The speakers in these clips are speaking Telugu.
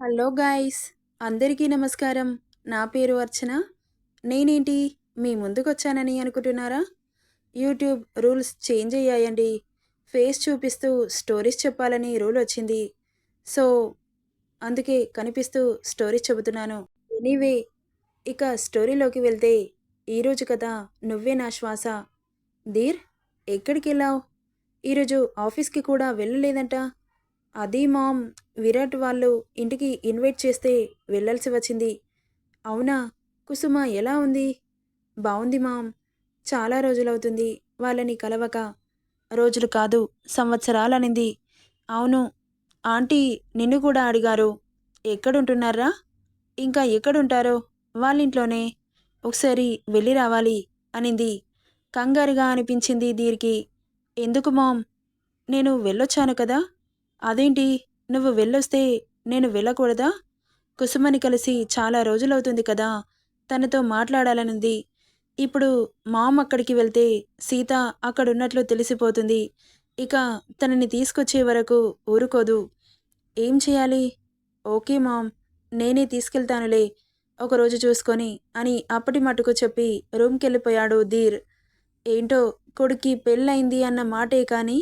హలో గాయ్స్ అందరికీ నమస్కారం. నా పేరు అర్చన. నేనేంటి? మీ ముందుకొచ్చానని అనుకుంటున్నారా? యూట్యూబ్ రూల్స్ చేంజ్ అయ్యాయండి. ఫేస్ చూపిస్తూ స్టోరీస్ చెప్పాలని రూల్ వచ్చింది. సో అందుకే కనిపిస్తూ స్టోరీస్ చెబుతున్నాను. ఎనీవే ఇక స్టోరీలోకి వెళ్తే ఈరోజు కదా నువ్వే నా శ్వాస. ధీర్ ఎక్కడికి వెళ్ళావు ఈరోజు ఆఫీస్కి కూడా వెళ్ళలేదంట. అది మామ్ విరాట్ వాళ్ళు ఇంటికి ఇన్వైట్ చేస్తే వెళ్ళాల్సి వచ్చింది. అవునా? కుసుమ ఎలా ఉంది? బాగుంది మామ్. చాలా రోజులవుతుంది వాళ్ళని కలవక. రోజులు కాదు సంవత్సరాలనింది. అవును ఆంటీ నిన్ను కూడా అడిగారు. ఎక్కడుంటున్నారా? ఇంకా ఎక్కడుంటారో? వాళ్ళింట్లోనే. ఒకసారి వెళ్ళి రావాలి అనింది. కంగారుగా అనిపించింది దీనికి ఎందుకు మామ్? నేను వెళ్ళొచ్చాను కదా. అదేంటి? నువ్వు వెళ్ళొస్తే నేను వెళ్ళకూడదా? కుసుమని కలిసి చాలా రోజులవుతుంది కదా తనతో మాట్లాడాలనుంది. ఇప్పుడు మామ్ అక్కడికి వెళ్తే సీత అక్కడున్నట్లు తెలిసిపోతుంది. ఇక తనని తీసుకొచ్చే వరకు ఊరుకోదు. ఏం చేయాలి? ఓకే మామ్ నేనే తీసుకెళ్తానులే ఒకరోజు చూసుకొని అని అప్పటి మటుకు చెప్పి రూమ్కి వెళ్ళిపోయాడు ధీర్. ఏంటో కొడుక్కి పెళ్ళయింది అన్న మాటే కానీ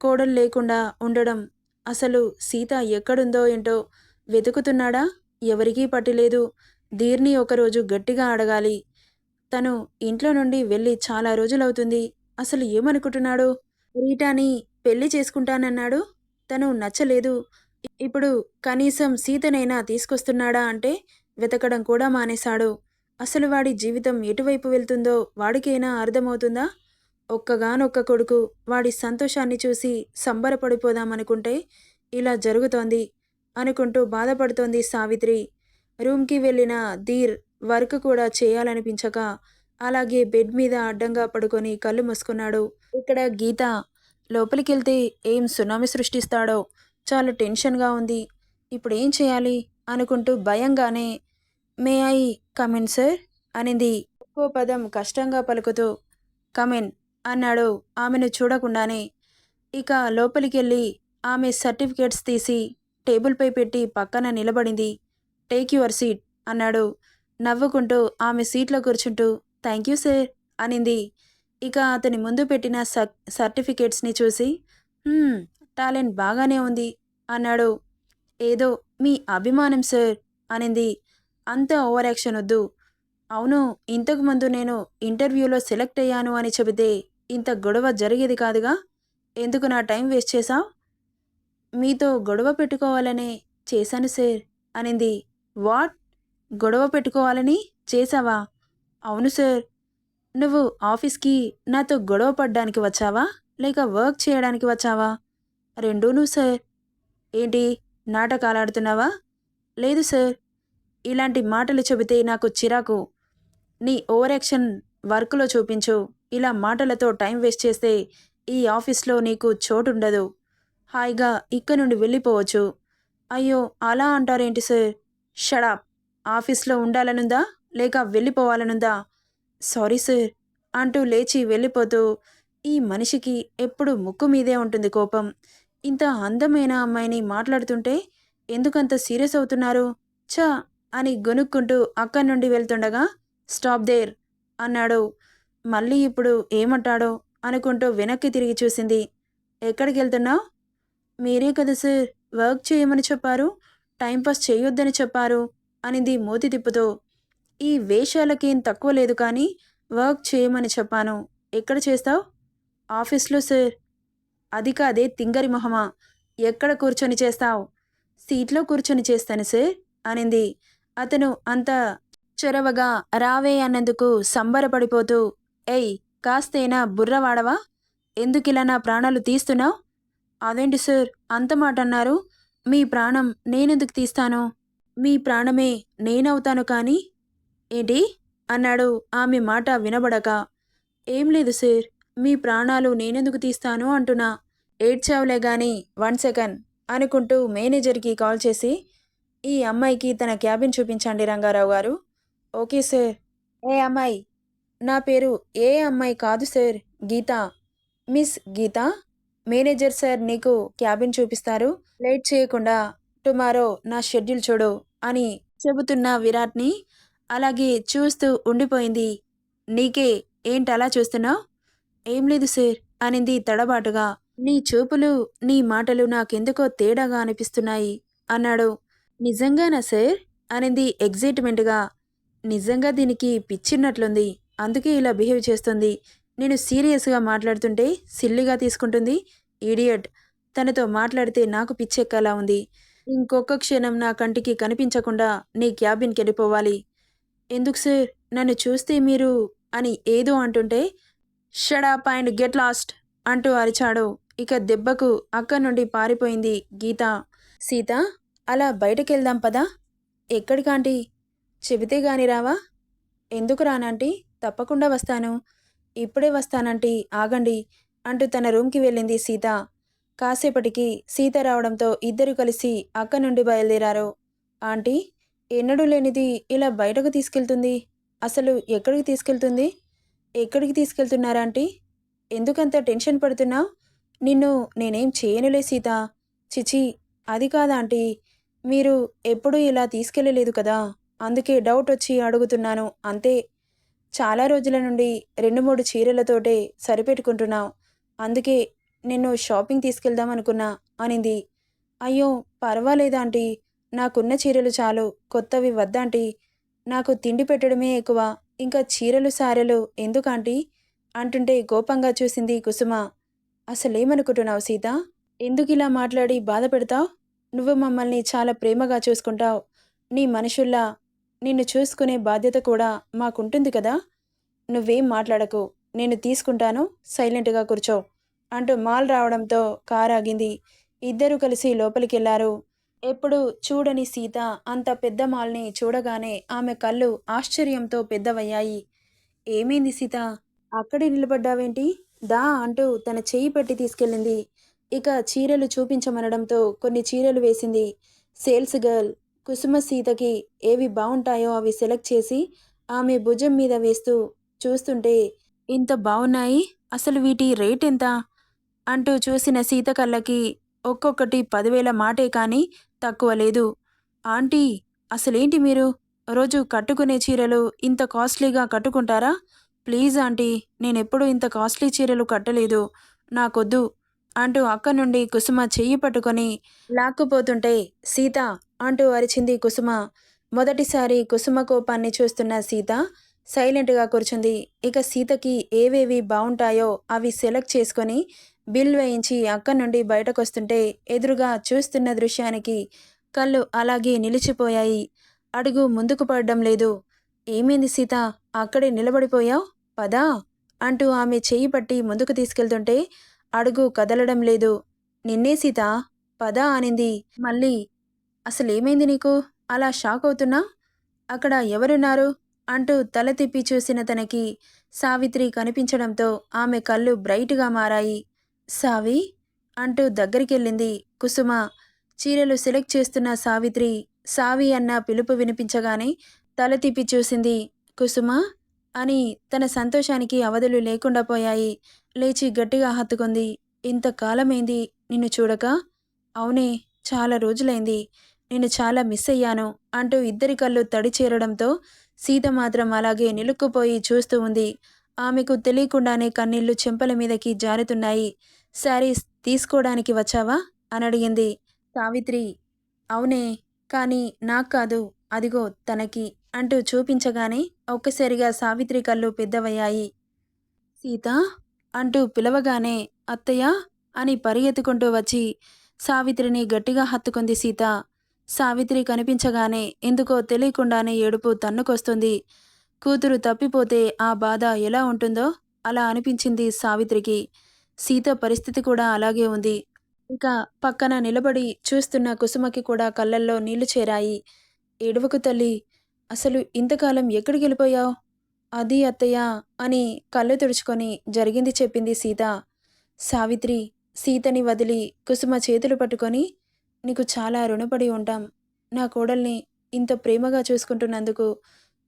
కోడలు లేకుండా ఉండడం అసలు సీత ఎక్కడుందో ఏంటో వెతుకుతున్నాడా? ఎవరికీ పట్టిలేదు. ధీర్ని ఒకరోజు గట్టిగా అడగాలి. తను ఇంట్లో నుండి వెళ్ళి చాలా రోజులవుతుంది. అసలు ఏమనుకుంటున్నాడు? రీటాని పెళ్ళి చేసుకుంటానన్నాడు? తను నచ్చలేదు. ఇప్పుడు కనీసం సీతనైనా తీసుకొస్తున్నాడా అంటే వెతకడం కూడా మానేశాడు. అసలు వాడి జీవితం ఎటువైపు వెళ్తుందో వాడికైనా అర్థమవుతుందా? ఒక్కగానొక్క కొడుకు వాడి సంతోషాన్ని చూసి సంబరపడిపోదామనుకుంటే ఇలా జరుగుతోంది అనుకుంటూ బాధపడుతోంది సావిత్రి. రూమ్కి వెళ్ళిన ధీర్ వర్క్ కూడా చేయాలనిపించక అలాగే బెడ్ మీద అడ్డంగా పడుకొని కళ్ళు మూసుకున్నాడు. ఇక్కడ గీత లోపలికెళ్తే ఏం సునామీ సృష్టిస్తాడో చాలా టెన్షన్గా ఉంది. ఇప్పుడు ఏం చేయాలి? అనుకుంటూ భయంగానే మే ఐ కమిన్ సార్? అనింది. ఒక్కో పదం కష్టంగా పలుకుతూ కమిన్ అన్నాడు. ఆమెను చూడకుండానే. ఇక లోపలికెళ్ళి ఆమె సర్టిఫికేట్స్ తీసి టేబుల్పై పెట్టి పక్కన నిలబడింది. టేక్ యువర్ సీట్ అన్నాడు. నవ్వుకుంటూ ఆమె సీట్లో కూర్చుంటూ థ్యాంక్ యూ సార్ అనింది. ఇక అతని ముందు పెట్టిన సర్టిఫికేట్స్ని చూసి టాలెంట్ బాగానే ఉంది అన్నాడు. ఏదో మీ అభిమానం సార్ అనింది. అంత ఓవర్ యాక్షన్ వద్దు. అవును ఇంతకు ముందు నేను ఇంటర్వ్యూలో సెలెక్ట్ అయ్యాను అని చెబితే ఇంత గొడవ జరిగేది కాదుగా? ఎందుకు నా టైం వేస్ట్ చేశావు? మీతో గొడవ పెట్టుకోవాలనే చేశాను సార్ అనింది. వాట్? గొడవ పెట్టుకోవాలని చేశావా? అవును సార్. నువ్వు ఆఫీస్కి నాతో గొడవ పడ్డానికి వచ్చావా? లేక వర్క్ చేయడానికి వచ్చావా? రెండూను సార్. ఏంటి? నాటకాలాడుతున్నావా? లేదు సార్. ఇలాంటి మాటలు చెబితే నాకు చిరాకు. నీ ఓవర్ యాక్షన్ వర్క్లో చూపించు. ఇలా మాటలతో టైం వేస్ట్ చేస్తే ఈ ఆఫీస్లో నీకు చోటుండదు. హాయిగా ఇక్కడ నుండి వెళ్ళిపోవచ్చు. అయ్యో అలా అంటారేంటి సార్? షడాప్ ఆఫీస్లో ఉండాలనుందా? లేక వెళ్ళిపోవాలనుందా? సారీ సార్ అంటూ లేచి వెళ్ళిపోతూ ఈ మనిషికి ఎప్పుడు ముక్కు మీదే ఉంటుంది కోపం. ఇంత అందమైన అమ్మాయిని మాట్లాడుతుంటే ఎందుకంత సీరియస్ అవుతున్నారు? చా అని గొనుక్కుంటూ అక్కడి నుండి వెళ్తుండగా స్టాప్ దేర్ అన్నాడు. మళ్ళీ ఇప్పుడు ఏమంటాడో అనుకుంటూ వెనక్కి తిరిగి చూసింది. ఎక్కడికి వెళ్తున్నావు మీరే కదా సార్ వర్క్ చేయమని చెప్పారు టైంపాస్ చేయొద్దని చెప్పారు అనింది మోతి తిప్పుతో. ఈ వేషాలకేం తక్కువ లేదు కానీ వర్క్ చేయమని చెప్పాను. ఎక్కడ చేస్తావు? ఆఫీస్లో సార్. అది కాదే తింగరి మొహమా. ఎక్కడ కూర్చొని చేస్తావు? సీట్లో కూర్చొని చేస్తాను సార్ అనింది. అతను అంత చొరవగా రావే అన్నందుకు సంబరపడిపోతూ ఏయ్ కాస్తైనా బుర్రవాడవా ఎందుకిలా నా ప్రాణాలు తీస్తున్నావు? అదేంటి సార్ అంత మాట అన్నారు మీ ప్రాణం నేనెందుకు తీస్తాను? మీ ప్రాణమే నేనవుతాను కానీ? ఏంటి? అన్నాడు ఆమె మాట వినబడక. ఏం లేదు సార్ మీ ప్రాణాలు నేనెందుకు తీస్తాను అంటున్నా. ఏడ్చావులే గాని వన్ సెకండ్ అనుకుంటూ మేనేజర్కి కాల్ చేసి ఈ అమ్మాయికి తన క్యాబిన్ చూపించండి రంగారావు గారు. Okay sir. ఏ అమ్మాయి నా పేరు ఏ అమ్మాయి కాదు sir. Geetha. Miss Geetha manager sir నీకు క్యాబిన్ చూపిస్తారు. లేట్ చేయకుండా టుమారో నా షెడ్యూల్ చూడు అని చెబుతున్న విరాట్ని అలాగే చూస్తూ ఉండిపోయింది. నీకే ఏంటలా చూస్తున్నావు? ఏం లేదు సార్ అనింది తడబాటుగా. నీ చూపులు నీ మాటలు నాకెందుకో తేడాగా అనిపిస్తున్నాయి అన్నాడు. నిజంగానా సార్? అనింది ఎగ్జైట్మెంట్గా నిజంగా దీనికి పిచ్చిన్నట్లుంది అందుకే ఇలా బిహేవ్ చేస్తుంది. నేను సీరియస్గా మాట్లాడుతుంటే సిల్లిగా తీసుకుంటుంది. ఈడియట్ తనతో మాట్లాడితే నాకు పిచ్చెక్కలా ఉంది. ఇంకొక క్షణం నా కంటికి కనిపించకుండా నీ క్యాబిన్కి వెళ్ళిపోవాలి. ఎందుకు సార్? నన్ను చూస్తే మీరు అని ఏదో అంటుంటే షడా అండ్ గెట్ లాస్ట్ అంటూ అరిచాడు. ఇక దెబ్బకు అక్కడి నుండి పారిపోయింది గీత. సీత అలా బయటకెళ్దాం పదా? ఎక్కడికాంటి చెబితే గాని రావా? ఎందుకు రానాంటీ తప్పకుండా వస్తాను. ఇప్పుడే వస్తానంటీ ఆగండి అంటూ తన రూమ్కి వెళ్ళింది సీత. కాసేపటికి సీత రావడంతో ఇద్దరు కలిసి అక్క నుండి బయలుదేరారు. ఆంటీ ఎన్నడూ లేనిది ఇలా బయటకు తీసుకెళ్తుంది? అసలు ఎక్కడికి తీసుకెళ్తుంది? ఎక్కడికి తీసుకెళ్తున్నారా ఆంటీ? ఎందుకంత టెన్షన్ పడుతున్నావు? నిన్ను నేనేం చేయనులే సీత. చిచి అది కాదా ఆంటీ? మీరు ఎప్పుడూ ఇలా తీసుకెళ్ళలేదు కదా? అందుకే డౌట్ వచ్చి అడుగుతున్నాను. అంతే చాలా రోజుల నుండి రెండు మూడు చీరలతోటే సరిపెట్టుకుంటున్నావు. అందుకే నిన్ను షాపింగ్ తీసుకెళ్దాం అనుకున్నా అనింది. అయ్యో పర్వాలేదాంటీ నాకున్న చీరలు చాలు కొత్తవి వద్దాంటీ నాకు తిండి పెట్టడమే ఎక్కువ ఇంకా చీరలు సారెలు ఎందుకాంటీ అంటుంటే కోపంగా చూసింది కుసుమ. అసలేమనుకుంటున్నావు సీత? ఎందుకు ఇలా మాట్లాడి బాధ పెడతావు? నువ్వు మమ్మల్ని చాలా ప్రేమగా చూసుకుంటావు. నీ మనుషుల్లా నిన్ను చూసుకునే బాధ్యత కూడా మాకుంటుంది కదా. నువ్వేం మాట్లాడకు. నేను తీసుకుంటాను. సైలెంట్గా కూర్చో. అంటూ మాల్ రావడంతో కారు ఆగింది. ఇద్దరూ కలిసి లోపలికెళ్ళారు. ఎప్పుడు చూడని సీత అంత పెద్ద మాల్ని చూడగానే ఆమె కళ్ళు ఆశ్చర్యంతో పెద్దవయ్యాయి. ఏమైంది సీత? అక్కడే నిలబడ్డావేంటి? దా అంటూ తన చెయ్యి పెట్టి తీసుకెళ్ళింది. ఇక చీరలు చూపించమనడంతో కొన్ని చీరలు వేసింది. సేల్స్ గర్ల్ కుసుమ సీతకి ఏవి బాగుంటాయో అవి సెలెక్ట్ చేసి ఆమె భుజం మీద వేస్తూ చూస్తుంటే ఇంత బాగున్నాయి అసలు వీటి రేట్ ఎంత అంటూ చూసిన సీత కళ్ళకి ఒక్కొక్కటి పదివేల మాటే కానీ తక్కువ లేదు. ఆంటీ అసలేంటి మీరు? రోజు కట్టుకునే చీరలు ఇంత కాస్ట్లీగా కట్టుకుంటారా? ప్లీజ్ ఆంటీ నేనెప్పుడు ఇంత కాస్ట్లీ చీరలు కట్టలేదు. నాకొద్దు అంటూ అక్క నుండి కుసుమ చెయ్యి పట్టుకొని లాక్కుపోతుంటే సీత అంటూ అరిచింది కుసుమ. మొదటిసారి కుసుమ కోపాన్ని చూస్తున్న సీత సైలెంట్గా కూర్చుంది. ఇక సీతకి ఏవేవి బాగుంటాయో అవి సెలెక్ట్ చేసుకొని బిల్ వేయించి అక్క నుండి బయటకొస్తుంటే ఎదురుగా చూస్తున్న దృశ్యానికి కళ్ళు అలాగే నిలిచిపోయాయి. అడుగు ముందుకు పడడం లేదు. ఏమైంది సీత? అక్కడే నిలబడిపోయావు? పదా అంటూ ఆమె చెయ్యి పట్టి ముందుకు తీసుకెళ్తుంటే అడుగు కదలడం లేదు. నిన్నే సీత? పదా అనింది. మళ్ళీ అసలేమైంది నీకు? అలా షాక్ అవుతున్నా? అక్కడ ఎవరున్నారు? అంటూ తల తిప్పి చూసిన తనకి సావిత్రి కనిపించడంతో ఆమె కళ్ళు బ్రైట్గా మారాయి. సావి? అంటూ దగ్గరికెళ్ళింది కుసుమ. చీరలు సెలెక్ట్ చేస్తున్న సావిత్రి సావి అన్న పిలుపు వినిపించగానే తల తిప్పి చూసింది కుసుమ అని తన సంతోషానికి అవధులు లేకుండా పోయాయి. లేచి గట్టిగా హత్తుకుంది. ఇంతకాలమైంది నిన్ను చూడక? అవునే చాలా రోజులైంది. నేను చాలా మిస్ అయ్యాను అంటూ ఇద్దరి కళ్ళు తడి చేరడంతో సీత మాత్రం అలాగే నిలుక్కుపోయి చూస్తూ ఉంది. ఆమెకు తెలియకుండానే కన్నీళ్ళు చెంపల మీదకి జారుతున్నాయి. శారీస్ తీసుకోవడానికి వచ్చావా? అని అడిగింది. సావిత్రి అవునే కానీ నాకు కాదు అదిగో తనకి అంటూ చూపించగానే ఒక్కసారిగా సావిత్రి కళ్ళు పెద్దవయ్యాయి. సీత అంటూ పిలవగానే అత్తయ్య అని పరిగెత్తుకుంటూ వచ్చి సావిత్రిని గట్టిగా హత్తుకుంది సీత. సావిత్రి కనిపించగానే ఎందుకో తెలియకుండానే ఏడుపు తన్నుకొస్తుంది. కూతురు తప్పిపోతే ఆ బాధ ఎలా ఉంటుందో అలా అనిపించింది సావిత్రికి. సీత పరిస్థితి కూడా అలాగే ఉంది. ఇక పక్కన నిలబడి చూస్తున్న కుసుమకి కూడా కళ్ళల్లో నీళ్ళు చేరాయి. ఏడువకు తల్లి అసలు ఇంతకాలం ఎక్కడికి వెళ్ళిపోయావు? అది అత్తయ్య అని కళ్ళు తుడుచుకొని జరిగింది చెప్పింది సీత. సావిత్రి సీతని వదిలి కుసుమ చేతులు పట్టుకొని నీకు చాలా రుణపడి ఉంటాం. నా కోడల్ని ఇంత ప్రేమగా చూసుకుంటున్నందుకు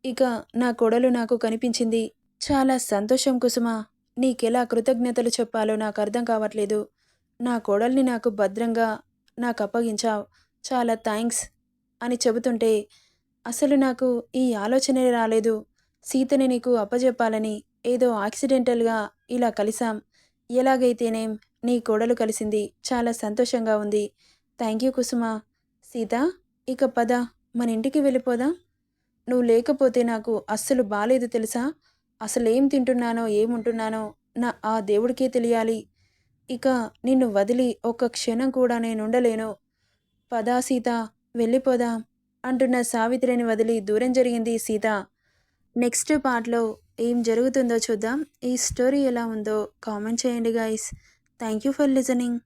ఇక నా కోడలు నాకు కనిపించింది. చాలా సంతోషం కుసుమ. నీకెలా కృతజ్ఞతలు చెప్పాలో నాకు అర్థం కావట్లేదు. నా కోడల్ని నాకు భద్రంగా నాకు అప్పగించావు. చాలా థ్యాంక్స్ అని చెబుతుంటే అసలు నాకు ఈ ఆలోచనే రాలేదు. సీతని నీకు అప్పజెప్పాలని ఏదో యాక్సిడెంటల్గా ఇలా కలిసాం ఎలాగైతేనేం నీ కోడలు కలిసింది. చాలా సంతోషంగా ఉంది. థ్యాంక్ యూ కుసుమ. సీత ఇక పద మన ఇంటికి వెళ్ళిపోదాం. నువ్వు లేకపోతే నాకు అస్సలు బాలేదు తెలుసా? అసలు ఏం తింటున్నానో ఏముంటున్నానో నా ఆ దేవుడికే తెలియాలి. ఇక నిన్ను వదిలి ఒక్క క్షణం కూడా నేను ఉండలేను పదా సీత వెళ్ళిపోదాం అంటున్న సావిత్రిని వదిలి దూరం జరిగింది సీత. నెక్స్ట్ పార్ట్లో ఏం జరుగుతుందో చూద్దాం. ఈ స్టోరీ ఎలా ఉందో కామెంట్ చేయండి guys. Thank you for listening.